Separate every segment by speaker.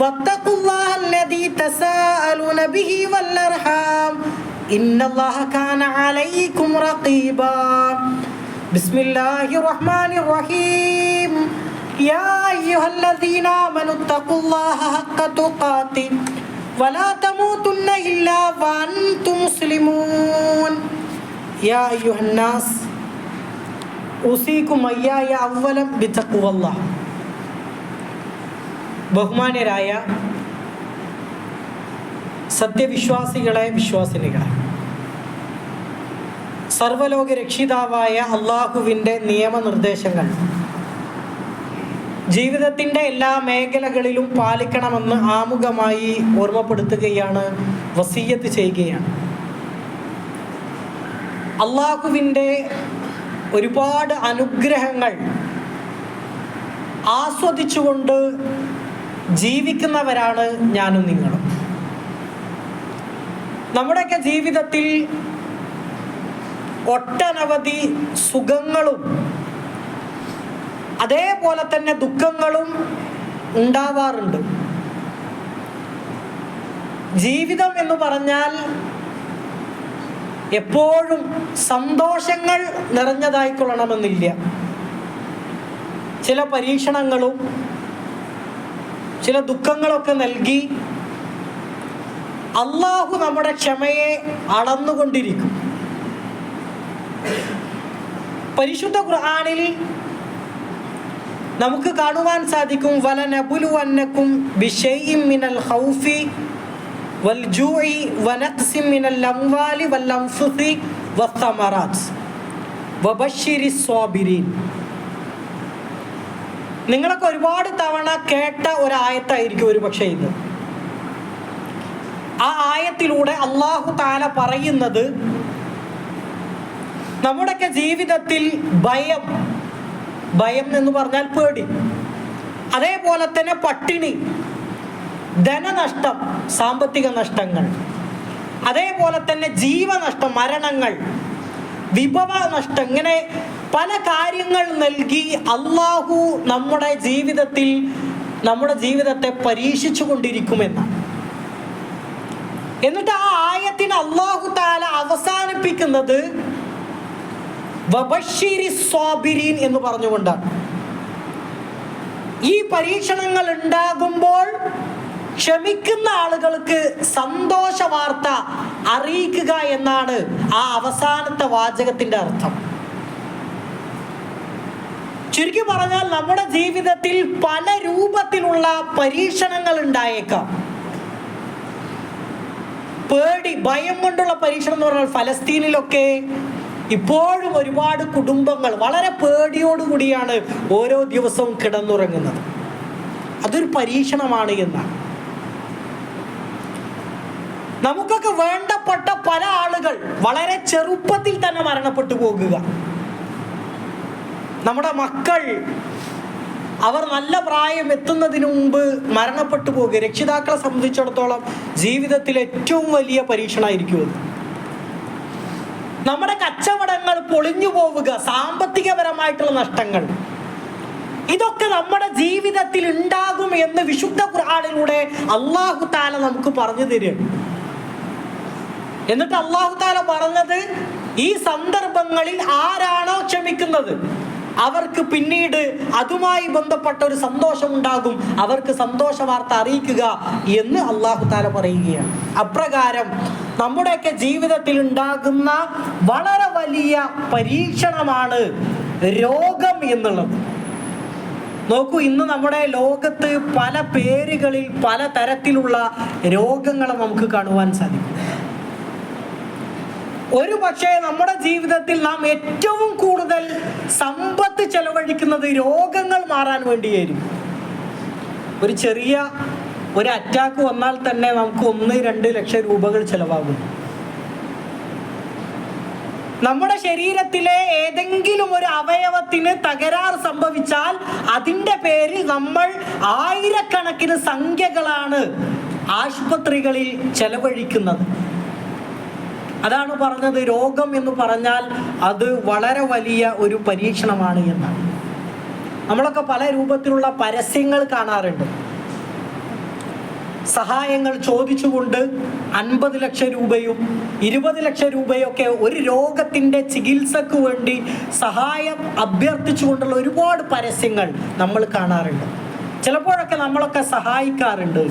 Speaker 1: واتقوا الله الذي تساءلون به والأرحام. إن الله كان عليكم رقيبا. بسم الله الرحمن الرحيم. يا أيها الذين آمنوا اتقوا الله حق تقاته ولا تموتن إلا وأنتم مسلمون. يا أيها الناس أوصيكم إياي أولا بتقوى الله. ബഹുമാന്യരായ സത്യവിശ്വാസികളെ വിശ്വാസിനികളെ. സർവലോക രക്ഷിതാവായ അള്ളാഹുവിന്റെ നിയമനിർദ്ദേശങ്ങൾ ജീവിതത്തിന്റെ എല്ലാ മേഖലകളിലും പാലിക്കണമെന്ന് ആമുഖമായി ഓർമ്മപ്പെടുത്തുകയാണ് വസീയത്ത് ചെയ്യുകയാണ്. അള്ളാഹുവിന്റെ ഒരുപാട് അനുഗ്രഹങ്ങൾ ആസ്വദിച്ചുകൊണ്ട് ജീവിക്കുന്നവരാണ് ഞാനും നിങ്ങളും. നമ്മുടെയൊക്കെ ജീവിതത്തിൽ ഒട്ടനവധി സുഖങ്ങളും അതേപോലെ തന്നെ ദുഃഖങ്ങളും ഉണ്ടാവാറുണ്ട്. ജീവിതം എന്ന് പറഞ്ഞാൽ എപ്പോഴും സന്തോഷങ്ങൾ നിറഞ്ഞതായിക്കൊള്ളണമെന്നില്ല ചില പരീക്ഷണങ്ങളും ചില ദുഃഖങ്ങളൊക്കെ നൽകി അള്ളാഹു നമ്മുടെ ക്ഷമയെ അളന്നുകൊണ്ടിരിക്കും. പരിശുദ്ധ ഖുർആാനിൽ നമുക്ക് കാണുവാൻ സാധിക്കും വല വലനബുലുവന്നക്കും ബിഷൈഇം മിനൽ ഹൗഫി വൽ ജൂഇ വനക്സി മിനൽ ലംവാലി വൽ അൻഫുസി വസ്സമറാത്ത് വബശ്ശിരി സ്വാബിരീൻ നിങ്ങളൊക്കെ ഒരുപാട് തവണ കേട്ട ഒരായത്തായിരിക്കും ഒരു പക്ഷേ ഇത് ആ ആയത്തിലൂടെ അള്ളാഹു താല പറയുന്നത് നമ്മുടെയൊക്കെ ജീവിതത്തിൽ ഭയം ഭയം എന്ന് പറഞ്ഞാൽ പേടി. അതേപോലെ തന്നെ പട്ടിണി ധനനഷ്ടം സാമ്പത്തിക നഷ്ടങ്ങൾ അതേപോലെ തന്നെ ജീവനഷ്ടം മരണങ്ങൾ വിഭവ നഷ്ടം. ഇങ്ങനെ പല കാര്യങ്ങൾ നൽകി അള്ളാഹു നമ്മുടെ ജീവിതത്തിൽ നമ്മുടെ ജീവിതത്തെ പരീക്ഷിച്ചു കൊണ്ടിരിക്കുമെന്നാണ്. എന്നിട്ട് ആ ആയത്തിന് അള്ളാഹു താല അവസാനിപ്പിക്കുന്നത് എന്ന് പറഞ്ഞുകൊണ്ടാണ്. ഈ പരീക്ഷണങ്ങൾ ഉണ്ടാകുമ്പോൾ ക്ഷമിക്കുന്ന ആളുകൾക്ക് സന്തോഷ വാർത്ത അറിയിക്കുക എന്നാണ് ആ അവസാനത്തെ വാചകത്തിന്റെ അർത്ഥം. ചുരുക്കി പറഞ്ഞാൽ നമ്മുടെ ജീവിതത്തിൽ പല രൂപത്തിലുള്ള പരീക്ഷണങ്ങൾ ഉണ്ടായേക്കാം. പേടി ഭയം കൊണ്ടുള്ള പരീക്ഷണം എന്ന് പറഞ്ഞാൽ ഫലസ്തീനിലൊക്കെ ഇപ്പോഴും ഒരുപാട് കുടുംബങ്ങൾ വളരെ പേടിയോടുകൂടിയാണ് ഓരോ ദിവസവും കിടന്നുറങ്ങുന്നത്. അതൊരു പരീക്ഷണമാണ് എന്നാണ്. നമുക്കൊക്കെ വേണ്ടപ്പെട്ട പല ആളുകൾ വളരെ ചെറുപ്പത്തിൽ തന്നെ മരണപ്പെട്ടു പോകുക. നമ്മുടെ മക്കൾ അവർ നല്ല പ്രായം എത്തുന്നതിന് മുമ്പ് മരണപ്പെട്ടു പോകുക. രക്ഷിതാക്കളെ സംബന്ധിച്ചിടത്തോളം ജീവിതത്തിൽ ഏറ്റവും വലിയ പരീക്ഷണമായിരിക്കും അത്. നമ്മുടെ കച്ചവടങ്ങൾ പൊളിഞ്ഞു പോവുക സാമ്പത്തികപരമായിട്ടുള്ള നഷ്ടങ്ങൾ. ഇതൊക്കെ നമ്മുടെ ജീവിതത്തിൽ ഉണ്ടാകും എന്ന് വിശുദ്ധ ഖുർആാനിലൂടെ അള്ളാഹു താല നമുക്ക് പറഞ്ഞു തരും എന്നിട്ട് അള്ളാഹു താല പറഞ്ഞത് ഈ സന്ദർഭങ്ങളിൽ ആരാണോ ക്ഷമിക്കുന്നത്? അവർക്ക് പിന്നീട് അതുമായി ബന്ധപ്പെട്ട ഒരു സന്തോഷം ഉണ്ടാകും അവർക്ക് സന്തോഷ വാർത്ത അറിയിക്കുക എന്ന് അള്ളാഹു താല പറയുകയാണ്. അപ്രകാരം നമ്മുടെയൊക്കെ ജീവിതത്തിൽ ഉണ്ടാകുന്ന വളരെ വലിയ പരീക്ഷണമാണ് രോഗം എന്നുള്ളത്. നോക്കൂ ഇന്ന് നമ്മുടെ ലോകത്ത് പല പേരുകളിൽ പല തരത്തിലുള്ള രോഗങ്ങളെ നമുക്ക് കാണുവാൻ സാധിക്കും. ഒരു പക്ഷേ നമ്മുടെ ജീവിതത്തിൽ നാം ഏറ്റവും കൂടുതൽ സമ്പത്ത് ചെലവഴിക്കുന്നത് രോഗങ്ങൾ മാറാൻ വേണ്ടിയായിരുന്നു ഒരു ചെറിയ ഒരു അറ്റാക്ക് വന്നാൽ തന്നെ നമുക്ക് ഒന്ന് രണ്ട് ലക്ഷം രൂപകൾ ചെലവാകും. നമ്മുടെ ശരീരത്തിലെ ഏതെങ്കിലും ഒരു അവയവത്തിന് തകരാർ സംഭവിച്ചാൽ അതിന്റെ പേരിൽ നമ്മൾ ആയിരക്കണക്കിന് സംഖ്യകളാണ് ആശുപത്രികളിൽ ചെലവഴിക്കുന്നത്. അതാണ് പറഞ്ഞത് രോഗം എന്ന് പറഞ്ഞാൽ അത് വളരെ വലിയ ഒരു പരീക്ഷണമാണ് എന്നാണ്. നമ്മളൊക്കെ പല രൂപത്തിലുള്ള പരസ്യങ്ങൾ കാണാറുണ്ട്. സഹായങ്ങൾ ചോദിച്ചുകൊണ്ട് അൻപത് ലക്ഷം രൂപയും ഇരുപത് ലക്ഷം രൂപയൊക്കെ ഒരു രോഗത്തിന്റെ ചികിത്സക്ക് വേണ്ടി സഹായം അഭ്യർത്ഥിച്ചുകൊണ്ടുള്ള ഒരുപാട് പരസ്യങ്ങൾ നമ്മൾ കാണാറുണ്ട്. ചിലപ്പോഴൊക്കെ നമ്മളൊക്കെ സഹായിക്കാറുണ്ട്.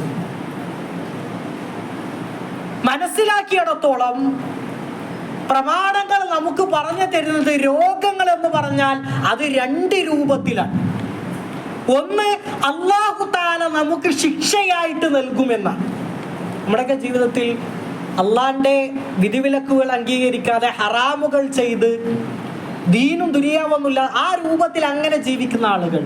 Speaker 1: മനസ്സിലാക്കിയിടത്തോളം പ്രമാണങ്ങൾ നമുക്ക് പറഞ്ഞു തരുന്നത് രോഗങ്ങൾ എന്ന് പറഞ്ഞാൽ അത് രണ്ട് രൂപത്തിലാണ്. ഒന്ന് അള്ളാഹു താല നമുക്ക് ശിക്ഷയായിട്ട് നൽകുമെന്നാണ്. നമ്മുടെയൊക്കെ ജീവിതത്തിൽ അള്ളാന്റെ വിധിവിലക്കുകൾ അംഗീകരിക്കാതെ ഹറാമുകൾ ചെയ്ത് ദീനും ദുരിയാവൊന്നുമില്ല ആ രൂപത്തിൽ അങ്ങനെ ജീവിക്കുന്ന ആളുകൾ.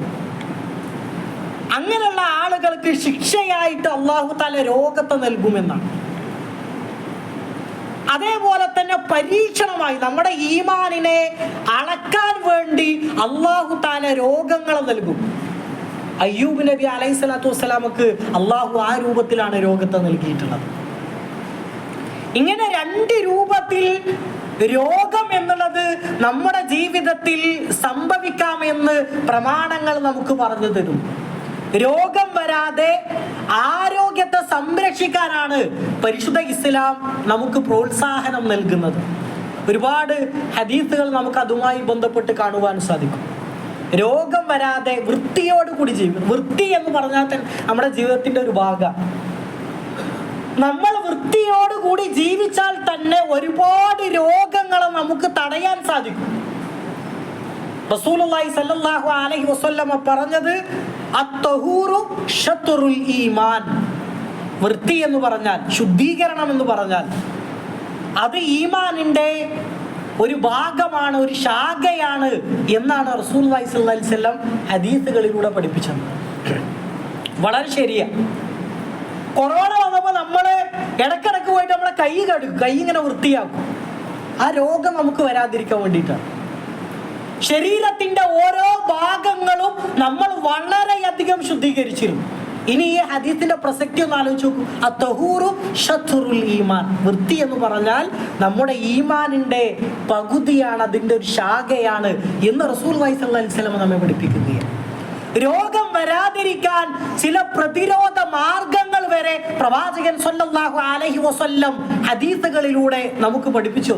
Speaker 1: അങ്ങനെയുള്ള ആളുകൾക്ക് ശിക്ഷയായിട്ട് അള്ളാഹു താല രോഗത്തെ നൽകുമെന്നാണ്. അതേപോലെ തന്നെ പരീക്ഷണമായി നമ്മുടെ ഈമാനിനെ അളക്കാൻ വേണ്ടി അള്ളാഹു താല രോഗങ്ങൾ നൽകും. അയ്യൂബ് നബി അലൈഹി സ്വലാത്തു വസ്സലാമക്ക് അള്ളാഹു ആ രൂപത്തിലാണ് രോഗത്തെ നൽകിയിട്ടുള്ളത്. ഇങ്ങനെ രണ്ട് രൂപത്തിൽ രോഗം എന്നുള്ളത് നമ്മുടെ ജീവിതത്തിൽ സംഭവിക്കാമെന്ന് പ്രമാണങ്ങൾ നമുക്ക് പറഞ്ഞു തരും. രോഗം വരാതെ ആരോഗ്യത്തെ സംരക്ഷിക്കാനാണ് പരിശുദ്ധ ഇസ്ലാം നമുക്ക് പ്രോത്സാഹനം നൽകുന്നത്. ഒരുപാട് ഹദീസുകൾ നമുക്ക് അതുമായി ബന്ധപ്പെട്ട് കാണുവാൻ സാധിക്കും. രോഗം വരാതെ വൃത്തിയോടുകൂടി ജീവിക്കും വൃത്തി എന്ന് പറഞ്ഞാൽ തന്നെ നമ്മുടെ ജീവിതത്തിന്റെ ഒരു ഭാഗമാണ്. നമ്മൾ വൃത്തിയോടുകൂടി ജീവിച്ചാൽ തന്നെ ഒരുപാട് രോഗങ്ങളെ നമുക്ക് തടയാൻ സാധിക്കും. റസൂലുള്ളാഹി സല്ലല്ലാഹു അലൈഹി വസല്ലമ പറഞ്ഞത് ഈമാൻ. വൃത്തി എന്ന് പറഞ്ഞാൽ ശുദ്ധീകരണം എന്ന് പറഞ്ഞാൽ. അത് ഈമാനിന്റെ ഒരു ഭാഗമാണ് ഒരു ശാഖയാണ് എന്നാണ് റസൂൽ വസല്ലം ഹദീസുകളിലൂടെ പഠിപ്പിച്ചത്. വളരെ ശരിയാ. കൊറോണ വന്നപ്പോൾ നമ്മൾ ഇടക്കിടക്ക് പോയിട്ട് നമ്മളെ കൈ കഴുകും കൈ ഇങ്ങനെ വൃത്തിയാക്കും. ആ രോഗം നമുക്ക് വരാതിരിക്കാൻ വേണ്ടിയിട്ടാണ്. ശരീരത്തിന്റെ ഓരോ ഭാഗങ്ങളും നമ്മൾ വളരെയധികം ശുദ്ധീകരിച്ചിരുന്നു. ഇനി ഈ ഹദീത്തിന്റെ പ്രസക്തി ഒന്ന് ആലോചിച്ചു നോക്കൂ. അത്തഹൂറു ഈമാൻ. വൃത്തി എന്ന് പറഞ്ഞാൽ നമ്മുടെ ഈമാനിന്റെ പകുതിയാണ് അതിന്റെ ഒരു ശാഖയാണ് എന്ന് റസൂൽ വൈസ് അലൈഹിസ്ലം നമ്മെ പഠിപ്പിക്കുകയാണ്. രോഗം വരാതിരിക്കാൻ ചില പ്രതിരോധ മാർഗങ്ങൾ വരെ പ്രവാചകൻ സല്ലല്ലാഹു അലൈഹി വസല്ലം ഹദീസുകളിലൂടെ നമുക്ക് പഠിപ്പിച്ചു.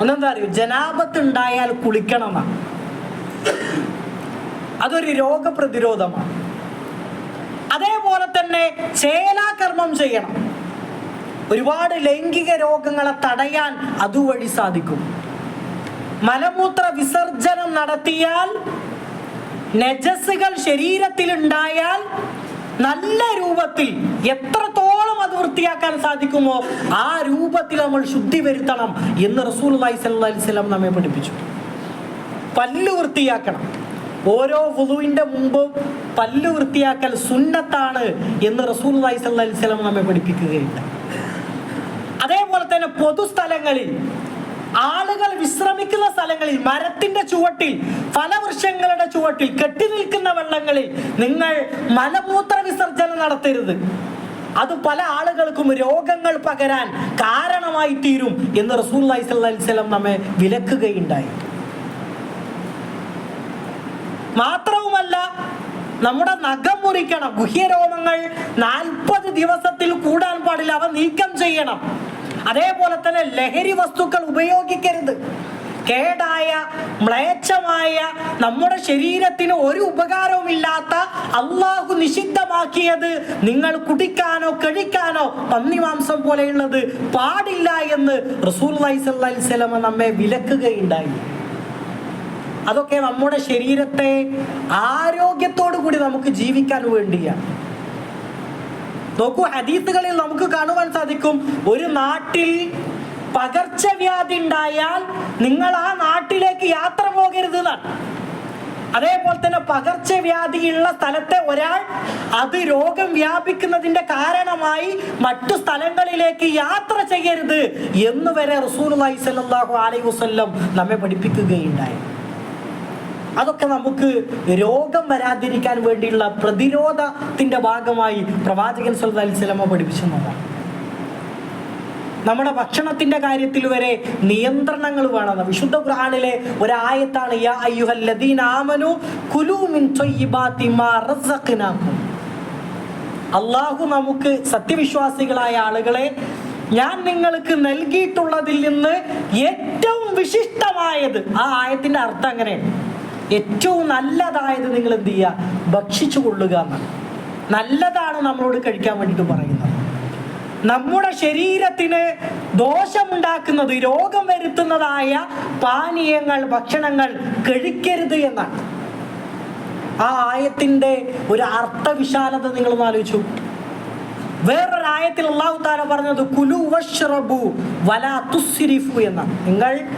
Speaker 1: ഒന്നെന്താ അറിയോ? ജനാപത്ത് ഉണ്ടായാൽ കുളിക്കണം. അതൊരു രോഗപ്രതിരോധമാണ്. അതേപോലെ തന്നെ ചേലാകർമ്മം ചെയ്യണം. ഒരുപാട് ലൈംഗിക രോഗങ്ങളെ തടയാൻ അതുവഴി സാധിക്കും. മലമൂത്ര വിസർജനം നടത്തിയാൽ നജസ്സുകൾ ശരീരത്തിൽ ഉണ്ടായാൽ നല്ല രൂപത്തിൽ എത്രത്തോളം അത് വൃത്തിയാക്കാൻ സാധിക്കുമോ ആ രൂപത്തിൽ നമ്മൾ ശുദ്ധി വരുത്തണം എന്ന് റസൂൽ അലൈഹി സ്വലം നമ്മെ പഠിപ്പിച്ചു. പല്ല് വൃത്തിയാക്കണം. ഓരോ വുളുവിന്റെ മുമ്പും പല്ല് വൃത്തിയാക്കൽ സുന്നത്താണ് എന്ന് റസൂൽ അലൈഹി സ്വലം നമ്മെ പഠിപ്പിക്കുകയുണ്ട് അതേപോലെ തന്നെ പൊതുസ്ഥലങ്ങളിൽ ആളുകൾ വിശ്രമിക്കുന്ന സ്ഥലങ്ങളിൽ മരത്തിന്റെ ചുവട്ടിൽ ഫലവൃക്ഷങ്ങളുടെ ചുവട്ടിൽ കെട്ടി നിൽക്കുന്ന വെള്ളങ്ങളിൽ നിങ്ങൾ മലമൂത്ര വിസർജനം നടത്തരുത്. അത് പല ആളുകൾക്കും രോഗങ്ങൾ പകരാൻ കാരണമായി തീരും എന്ന് റസൂൽ അലൈസ്ലം നമ്മെ വിലക്കുകയുണ്ടായി. മാത്രവുമല്ല നമ്മുടെ നഖം മുറിക്കണം. ഗുഹ്യരോമങ്ങൾ നാൽപ്പത് ദിവസത്തിൽ കൂടാൻ പാടില്ല. അവ നീക്കം ചെയ്യണം. അതേപോലെ തന്നെ ലഹരി വസ്തുക്കൾ ഉപയോഗിക്കരുത്. കേടായ മ്ലേച്ഛമായ നമ്മുടെ ശരീരത്തിന് ഒരു ഉപകാരവുമില്ലാത്ത അള്ളാഹു നിഷിദ്ധമാക്കിയത് നിങ്ങൾ കുടിക്കാനോ കഴിക്കാനോ പന്നിമാംസം പോലെയുള്ളത് പാടില്ല എന്ന് റസൂൽ സ്വലമ നമ്മെ വിലക്കുകയുണ്ടായി. അതൊക്കെ നമ്മുടെ ശരീരത്തെ ആരോഗ്യത്തോടു കൂടി നമുക്ക് ജീവിക്കാൻ വേണ്ടിയാണ്. നോക്കൂ ഹദീസുകളിൽ നമുക്ക് കാണുവാൻ സാധിക്കും ഒരു നാട്ടിൽ പകർച്ചവ്യാധി ഉണ്ടായാൽ നിങ്ങൾ ആ നാട്ടിലേക്ക് യാത്ര പോകരുത് എന്നാണ്. അതേപോലെ തന്നെ പകർച്ചവ്യാധിയുള്ള സ്ഥലത്തെ ഒരാൾ അത് രോഗം വ്യാപിക്കുന്നതിന്റെ കാരണമായി മറ്റു സ്ഥലങ്ങളിലേക്ക് യാത്ര ചെയ്യരുത് എന്ന് വരെ റസൂൽ അലൈഹി വസല്ലം നമ്മെ പഠിപ്പിക്കുകയുണ്ടായി. അതൊക്കെ നമുക്ക് രോഗം വരാതിരിക്കാൻ വേണ്ടിയുള്ള പ്രതിരോധത്തിന്റെ ഭാഗമായി പ്രവാചകൻ സല്ലല്ലാഹു അലൈഹി വസല്ലമ പഠിപ്പിച്ചതാണ് നമ്മുടെ ഭക്ഷണത്തിന്റെ കാര്യത്തിൽ വരെ നിയന്ത്രണങ്ങൾ വേണം. വിശുദ്ധ ഖുർആനിലെ ഒരായത്താണ് യാ മിൻ മാ അള്ളാഹു നമുക്ക് സത്യവിശ്വാസികളായ ആളുകളെ ഞാൻ നിങ്ങൾക്ക് നൽകിയിട്ടുള്ളതിൽ നിന്ന് ഏറ്റവും വിശിഷ്ടമായത് ആ ആയത്തിന്റെ അർത്ഥം അങ്ങനെയാണ്. ഏറ്റവും നല്ലതായത് നിങ്ങൾ എന്ത് ചെയ്യുക? ഭക്ഷിച്ചു കൊള്ളുക എന്നാണ്. നല്ലതാണ് നമ്മളോട് കഴിക്കാൻ വേണ്ടിയിട്ട് പറയുന്നത്. നമ്മുടെ ശരീരത്തിന് ദോഷമുണ്ടാക്കുന്നത് രോഗം വരുത്തുന്നതായ പാനീയങ്ങൾ ഭക്ഷണങ്ങൾ കഴിക്കരുത് എന്നാണ്. ആ ആയത്തിന്റെ ഒരു അർത്ഥവിശാലത നിങ്ങൾ ആലോചിച്ചു. വേറൊരു ആയത്തിൽ അള്ളാഹു താല പറഞ്ഞത് കുലു വഷ്റബു വലാ തുസ്രിഫു എന്നാണ്. നിങ്ങൾ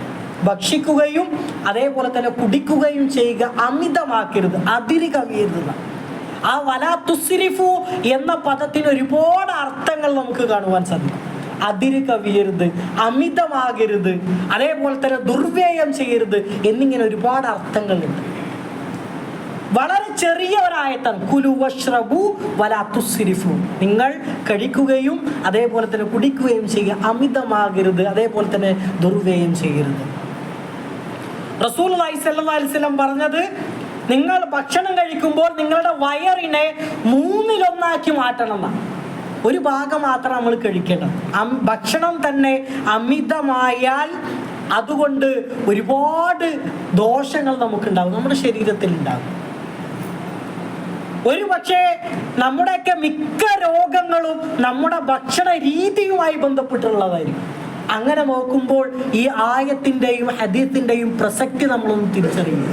Speaker 1: ഭക്ഷിക്കുകയും അതേപോലെ തന്നെ കുടിക്കുകയും ചെയ്യുക അമിതമാക്കരുത് അതിര് കവിയരുത്. ആ വലാ തുസ്രിഫു എന്ന പദത്തിന് ഒരുപാട് അർത്ഥങ്ങൾ നമുക്ക് കാണുവാൻ സാധിക്കും. അതിര് കവിയരുത് അമിതമാകരുത് അതേപോലെ തന്നെ ദുർവ്യയം ചെയ്യരുത് എന്നിങ്ങനെ ഒരുപാട് അർത്ഥങ്ങളുണ്ട്. വളരെ ചെറിയ ഒരായത്താണ് കുലു വഷ്റബു വലാ തുസ്രിഫു. നിങ്ങൾ കഴിക്കുകയും അതേപോലെ തന്നെ കുടിക്കുകയും ചെയ്യുക അമിതമാകരുത് അതേപോലെ തന്നെ ദുർവ്യയം ചെയ്യരുത്. റസൂൽ അലൈഹിസ്ലം പറഞ്ഞത് നിങ്ങൾ ഭക്ഷണം കഴിക്കുമ്പോൾ നിങ്ങളുടെ വയറിനെ മൂന്നിലൊന്നാക്കി മാറ്റണം ഒരു ഭാഗം മാത്രം നമ്മൾ കഴിക്കണം ഭക്ഷണം തന്നെ അമിതമായാൽ അതുകൊണ്ട് ഒരുപാട് ദോഷങ്ങൾ നമുക്കുണ്ടാകും. നമ്മുടെ ശരീരത്തിൽ ഉണ്ടാകും. ഒരു പക്ഷേ നമ്മുടെയൊക്കെ മിക്ക രോഗങ്ങളും നമ്മുടെ ഭക്ഷണ രീതിയുമായി ബന്ധപ്പെട്ടുള്ളതായിരിക്കും. അങ്ങനെ നോക്കുമ്പോൾ ഈ ആയത്തിന്റെയും ഹദീത്തിന്റെയും പ്രസക്തി നമ്മളൊന്ന് തിരിച്ചറിയുക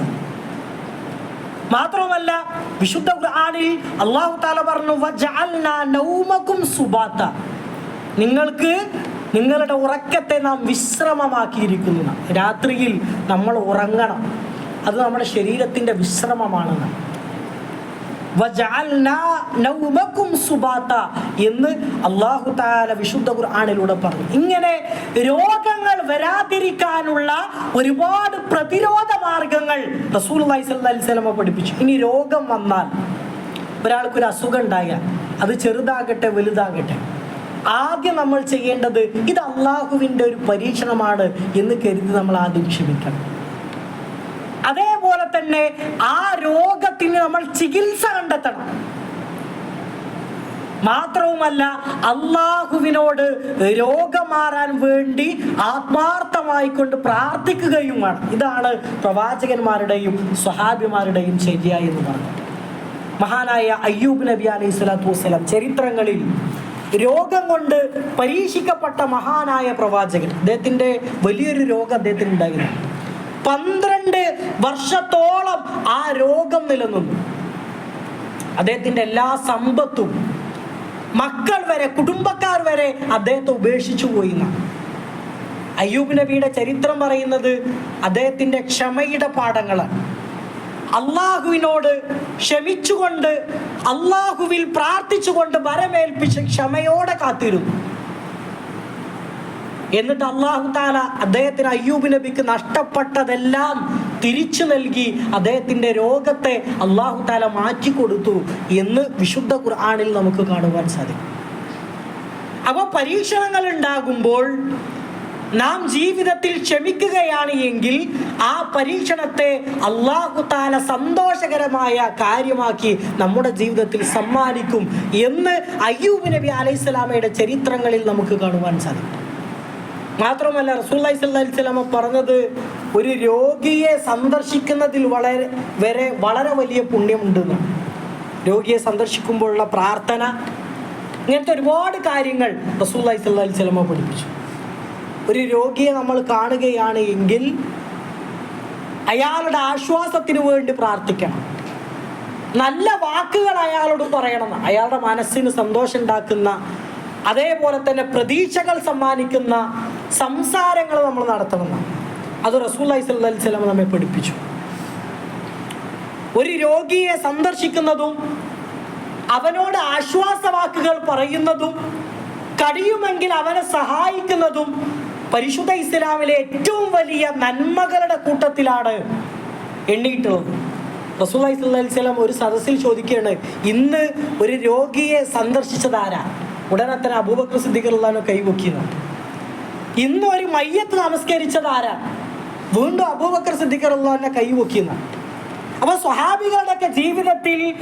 Speaker 1: മാത്രവുമല്ല വിശുദ്ധ ഖുർആനിൽ അള്ളാഹു താല പറഞ്ഞു "വജഅൽനാ നൗമക്കും സുബാത്ത. നിങ്ങൾക്ക് നിങ്ങളുടെ ഉറക്കത്തെ നാം വിശ്രമമാക്കിയിരിക്കുന്നു. രാത്രിയിൽ നമ്മൾ ഉറങ്ങണം. അത് നമ്മുടെ ശരീരത്തിന്റെ വിശ്രമമാണെന്ന് എന്ന് അള്ളാഹു താല വിശുദ്ധ ഖുർആനിലൂടെ പറഞ്ഞു. ഇങ്ങനെ രോഗങ്ങൾ വരാതിരിക്കാനുള്ള ഒരുപാട് പ്രതിരോധ മാർഗങ്ങൾ റസൂൽ പഠിപ്പിച്ചു. ഇനി രോഗം വന്നാൽ ഒരാൾക്കൊരു അസുഖം ഉണ്ടായാൽ അത് ചെറുതാകട്ടെ വലുതാകട്ടെ ആദ്യം നമ്മൾ ചെയ്യേണ്ടത് ഇത് അള്ളാഹുവിന്റെ ഒരു പരീക്ഷണമാണ് എന്ന് കരുതി നമ്മൾ ആദ്യം ക്ഷമിക്കണം. അതേപോലെ തന്നെ ആ രോഗത്തിന് നമ്മൾ ചികിത്സ കണ്ടെത്തണം. മാത്രവുമല്ല അള്ളാഹുവിനോട് രോഗം മാറാൻ വേണ്ടി ആത്മാർത്ഥമായി കൊണ്ട് പ്രാർത്ഥിക്കുകയും വേണം. ഇതാണ് പ്രവാചകന്മാരുടെയും സ്വഹാബിമാരുടെയും ശരിയായി എന്ന് പറഞ്ഞത് മഹാനായ അയ്യൂബ് നബി അലൈഹി സ്വലാത്തു വസ്സലാം ചരിത്രങ്ങളിൽ രോഗം കൊണ്ട് പരീക്ഷിക്കപ്പെട്ട മഹാനായ പ്രവാചകൻ. അദ്ദേഹത്തിന്റെ വലിയൊരു രോഗം അദ്ദേഹത്തിന് ഉണ്ടായിരുന്നു. പന്ത്രണ്ട് വർഷത്തോളം ആ രോഗം നിലനിന്നു. അദ്ദേഹത്തിന്റെ എല്ലാ സമ്പത്തും മക്കൾ വരെ കുടുംബക്കാർ വരെ അദ്ദേഹത്തെ ഉപേക്ഷിച്ചു പോയി അയ്യൂബ് നബിയുടെ ചരിത്രം പറയുന്നത് അദ്ദേഹത്തിന്റെ ക്ഷമയുടെ പാഠങ്ങളാണ്. അള്ളാഹുവിനോട് ക്ഷമിച്ചുകൊണ്ട് അള്ളാഹുവിൽ പ്രാർത്ഥിച്ചുകൊണ്ട് വരമേൽപ്പിച്ച് ക്ഷമയോടെ കാത്തിരുന്നു. എന്നിട്ട് അള്ളാഹു താല അദ്ദേഹത്തിന് അയ്യൂബ് നബിക്ക് നഷ്ടപ്പെട്ടതെല്ലാം തിരിച്ചു നൽകി അദ്ദേഹത്തിന്റെ രോഗത്തെ അള്ളാഹു താല മാറ്റിക്കൊടുത്തു എന്ന് വിശുദ്ധ ഖുർആാനിൽ നമുക്ക് കാണുവാൻ സാധിക്കും. അപ്പോൾ പരീക്ഷണങ്ങൾ ഉണ്ടാകുമ്പോൾ നാം ജീവിതത്തിൽ ക്ഷമിക്കുകയാണ് എങ്കിൽ ആ പരീക്ഷണത്തെ അള്ളാഹു താല സന്തോഷകരമായ കാര്യമാക്കി നമ്മുടെ ജീവിതത്തിൽ സമ്മാനിക്കും എന്ന് അയ്യൂബ് നബി അലൈഹിസ്ലാമയുടെ ചരിത്രങ്ങളിൽ നമുക്ക് കാണുവാൻ സാധിക്കും. മാത്രമല്ല റസൂല്ലി സ്വല്ലി സ്വലാമ പറഞ്ഞത് ഒരു രോഗിയെ സന്ദർശിക്കുന്നതിൽ വളരെ വരെ വളരെ വലിയ പുണ്യമുണ്ടെന്ന്. രോഗിയെ സന്ദർശിക്കുമ്പോഴുള്ള പ്രാർത്ഥന ഇങ്ങനത്തെ ഒരുപാട് കാര്യങ്ങൾ റസൂല്ലായി സ്വല്ലി സ്വലമ പഠിപ്പിച്ചു. ഒരു രോഗിയെ നമ്മൾ കാണുകയാണ് എങ്കിൽ അയാളുടെ ആശ്വാസത്തിന് വേണ്ടി പ്രാർത്ഥിക്കണം. നല്ല വാക്കുകൾ അയാളോട് പറയണം. അയാളുടെ മനസ്സിന് സന്തോഷം ഉണ്ടാക്കുന്ന അതേപോലെ തന്നെ പ്രതീക്ഷകൾ സമ്മാനിക്കുന്ന സംസാരങ്ങൾ നമ്മൾ നടത്തണം. അത് റസൂല്ലി സ്വല്ലി സ്വലം നമ്മെ പഠിപ്പിച്ചു. ഒരു രോഗിയെ സന്ദർശിക്കുന്നതും അവനോട് ആശ്വാസവാക്കുകൾ പറയുന്നതും കഴിയുമെങ്കിൽ അവനെ സഹായിക്കുന്നതും പരിശുദ്ധ ഇസ്ലാമിലെ ഏറ്റവും വലിയ നന്മകളുടെ കൂട്ടത്തിലാണ് എണ്ണിയിട്ടുള്ളത് റസൂൽ അലൈഹി ഒരു സദസ്സിൽ ചോദിക്കുകയാണ് ഇന്ന് ഒരു രോഗിയെ സന്ദർശിച്ചതാരാ ഉടനെ തന്നെ അബൂബക്കർ സിദ്ദിഖുള്ളാനോ കൈപൊക്കിയെന്നുണ്ട് ഇന്ന് ഒരു മയ്യത്ത് നമസ്കരിച്ചത് ആരാ? വീണ്ടും അബൂബക്കർ സിദ്ദിഖുള്ളാനെ കൈവക്കിയെന്നാണ് അപ്പൊ സ്വഹാബികളുടെയൊക്കെ ജീവിതത്തിൽ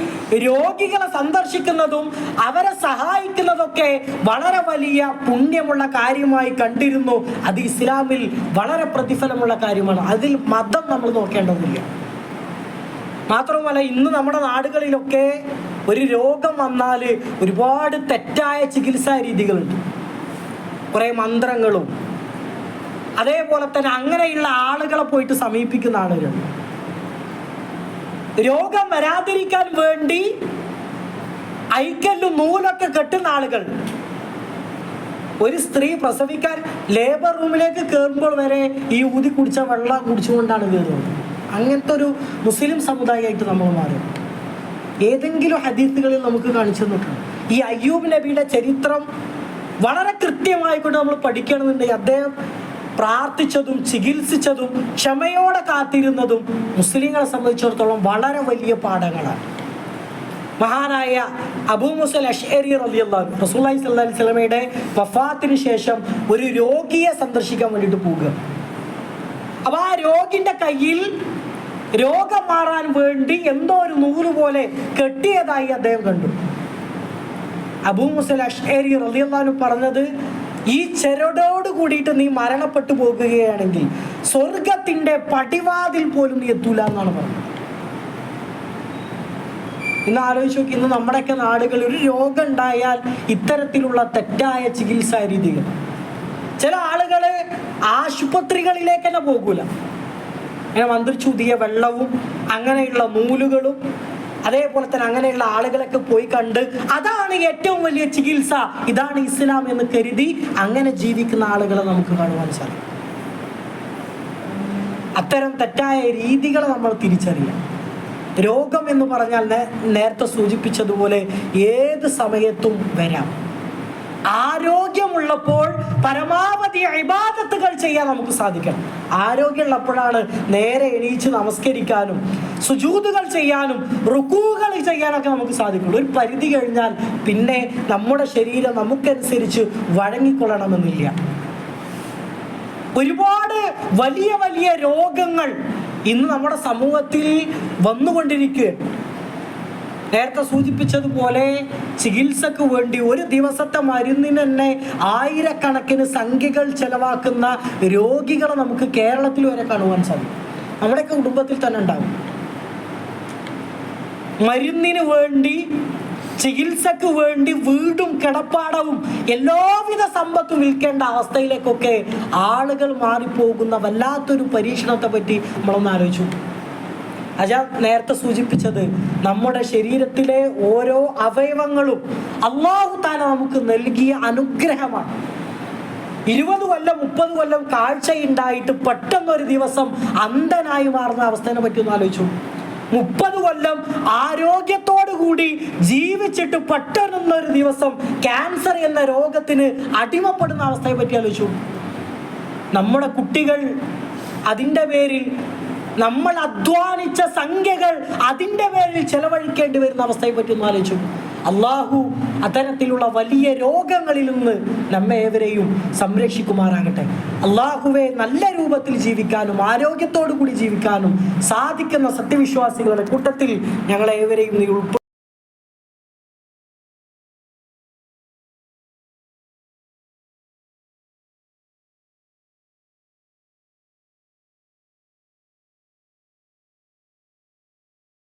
Speaker 1: രോഗികളെ സന്ദർശിക്കുന്നതും അവരെ സഹായിക്കുന്നതൊക്കെ വളരെ വലിയ പുണ്യമുള്ള കാര്യമായി കണ്ടിരുന്നു. അത് ഇസ്ലാമിൽ വളരെ പ്രതിഫലമുള്ള കാര്യമാണ്. അതിൽ മതം നമ്മൾ നോക്കേണ്ടതില്ല. മാത്രവുമല്ല ഇന്ന് നമ്മുടെ നാടുകളിലൊക്കെ ഒരു രോഗം വന്നാൽ ഒരുപാട് തെറ്റായ ചികിത്സാ രീതികളുണ്ട്. കുറേ മന്ത്രങ്ങളും. അതേപോലെ തന്നെ അങ്ങനെയുള്ള ആളുകളെ പോയിട്ട് സമീപിക്കുന്ന ആളുകൾ. രോഗം വരാതിരിക്കാൻ വേണ്ടി ഐക്കല്ലും നൂലൊക്കെ കെട്ടുന്ന ആളുകൾ. ഒരു സ്ത്രീ പ്രസവിക്കാൻ ലേബർ റൂമിലേക്ക് കയറുമ്പോൾ വരെ ഈ ഊതി കുടിച്ച വെള്ളം കുടിച്ചുകൊണ്ടാണ് കയറുന്നത് അങ്ങനത്തെ ഒരു മുസ്ലിം സമുദായമായിട്ട് നമ്മൾ മാറും. ഏതെങ്കിലും ഹദീസുകളിൽ നമുക്ക് കാണിച്ചു തന്നിട്ടുണ്ട്. ഈ അയ്യൂബ് നബിയുടെ ചരിത്രം വളരെ കൃത്യമായിക്കൊണ്ട് നമ്മൾ പഠിക്കണമെന്നുണ്ടെങ്കിൽ അദ്ദേഹം പ്രാർത്ഥിച്ചതും ചികിത്സിച്ചതും ക്ഷമയോടെ കാത്തിരുന്നതും മുസ്ലിങ്ങളെ സംബന്ധിച്ചിടത്തോളം വളരെ വലിയ പാഠങ്ങളാണ്. മഹാനായ അബൂ മുസൽ സ്വല്ലല്ലാഹി അലൈഹി വസല്ലമയുടെ വഫാത്തിന് ശേഷം ഒരു രോഗിയെ സന്ദർശിക്കാൻ വേണ്ടിയിട്ട് പോവുക അപ്പൊ ആ രോഗിന്റെ കയ്യിൽ രോഗം മാറാൻ വേണ്ടി എന്തോ ഒരു നൂൽ പോലെ കെട്ടിയതായി അദ്ദേഹം കണ്ടു. അബൂ മുസൽ അഷ്അരി റളിയല്ലാഹു പറഞ്ഞത് ഈ ചെരടോട് കൂടിയിട്ട് നീ മരണപ്പെട്ടു പോകുകയാണെങ്കിൽ സ്വർഗത്തിന്റെ പടിവാതിൽ പോലും നീ എത്തൂല എന്നാണ് പറഞ്ഞത്. ഇന്ന് ആലോചിച്ച് നോക്കി ഇന്ന് നമ്മുടെയൊക്കെ നാടുകളിൽ ഒരു രോഗം ഉണ്ടായാൽ ഇത്തരത്തിലുള്ള തെറ്റായ ചികിത്സാ രീതികൾ ചില ആളുകൾ ആശുപത്രികളിലേക്ക് തന്നെ പോകൂല. ഇങ്ങനെ മന്ത്രിച്ചൂതിയ വെള്ളവും അങ്ങനെയുള്ള നൂലുകളും അതേപോലെ തന്നെ അങ്ങനെയുള്ള ആളുകളൊക്കെ പോയി കണ്ട് അതാണ് ഏറ്റവും വലിയ ചികിത്സ ഇതാണ് ഇസ്ലാം എന്ന് കരുതി അങ്ങനെ ജീവിക്കുന്ന ആളുകളെ നമുക്ക് കാണുവാൻ സാധിക്കും. അത്തരം തെറ്റായ രീതികൾ നമ്മൾ തിരിച്ചറിയാം രോഗം എന്ന് പറഞ്ഞാൽ നേരത്തെ സൂചിപ്പിച്ചതുപോലെ ഏത് സമയത്തും വരാം. ആരോഗ്യമുള്ളപ്പോൾ പരമാവധി അഭിബാധത്തുകൾ ചെയ്യാൻ നമുക്ക് സാധിക്കണം. ആരോഗ്യമുള്ളപ്പോഴാണ് നേരെ എണീച്ച് നമസ്കരിക്കാനും സുജൂതുകൾ ചെയ്യാനും റുക്കൂകൾ ചെയ്യാനൊക്കെ നമുക്ക് സാധിക്കുള്ളൂ. ഒരു പരിധി കഴിഞ്ഞാൽ പിന്നെ നമ്മുടെ ശരീരം നമുക്കനുസരിച്ച് വഴങ്ങിക്കൊള്ളണമെന്നില്ല. ഒരുപാട് വലിയ വലിയ രോഗങ്ങൾ ഇന്ന് നമ്മുടെ സമൂഹത്തിൽ വന്നുകൊണ്ടിരിക്കുകയാണ്. നേരത്തെ സൂചിപ്പിച്ചതുപോലെ ചികിത്സക്ക് വേണ്ടി ഒരു ദിവസത്തെ മരുന്നിന് തന്നെ ആയിരക്കണക്കിന് സംഖ്യകൾ ചെലവാക്കുന്ന രോഗികളെ നമുക്ക് കേരളത്തിൽ വരെ കാണുവാൻ സാധിക്കും. നമ്മുടെയൊക്കെ കുടുംബത്തിൽ തന്നെ ഉണ്ടാകും മരുന്നിന് വേണ്ടി ചികിത്സക്ക് വേണ്ടി വീടും കിടപ്പാടവും എല്ലാവിധ സമ്പത്തും വിൽക്കേണ്ട അവസ്ഥയിലേക്കൊക്കെ ആളുകൾ മാറിപ്പോകുന്ന വല്ലാത്തൊരു പരീക്ഷണത്തെ പറ്റി നമ്മളൊന്ന് ആലോചിച്ചു അജാ നേരത്തെ സൂചിപ്പിച്ചത് നമ്മുടെ ശരീരത്തിലെ ഓരോ അവയവങ്ങളും അള്ളാഹു താല നമുക്ക് നൽകിയ അനുഗ്രഹമാണ്. ഇരുപത് കൊല്ലം മുപ്പത് കൊല്ലം കാഴ്ചയുണ്ടായിട്ട് പെട്ടെന്നൊരു ദിവസം അന്ധനായി മാറുന്ന അവസ്ഥയെ പറ്റി ഒന്ന് ആലോചിച്ചു. മുപ്പത് കൊല്ലം ആരോഗ്യത്തോടു കൂടി ജീവിച്ചിട്ട് പെട്ടെന്നൊരു ദിവസം ക്യാൻസർ എന്ന രോഗത്തിന് അടിമപ്പെടുന്ന അവസ്ഥയെ പറ്റി ആലോചിച്ചു. നമ്മുടെ കുട്ടികൾ അതിന്റെ പേരിൽ നമ്മൾ അധ്വാനിച്ച സംഖ്യകൾ അതിന്റെ പേരിൽ ചെലവഴിക്കേണ്ടി വരുന്ന അവസ്ഥയെ പറ്റി ഒന്ന് ആലോചിച്ചു. അള്ളാഹു അത്തരത്തിലുള്ള വലിയ രോഗങ്ങളിൽ നിന്ന് നമ്മെ ഏവരെയും സംരക്ഷിക്കുമാറാകട്ടെ. അള്ളാഹുവെ നല്ല രൂപത്തിൽ ജീവിക്കാനും ആരോഗ്യത്തോടു കൂടി ജീവിക്കാനും സാധിക്കുന്ന സത്യവിശ്വാസികളുടെ കൂട്ടത്തിൽ ഞങ്ങളെ ഏവരെയും നീ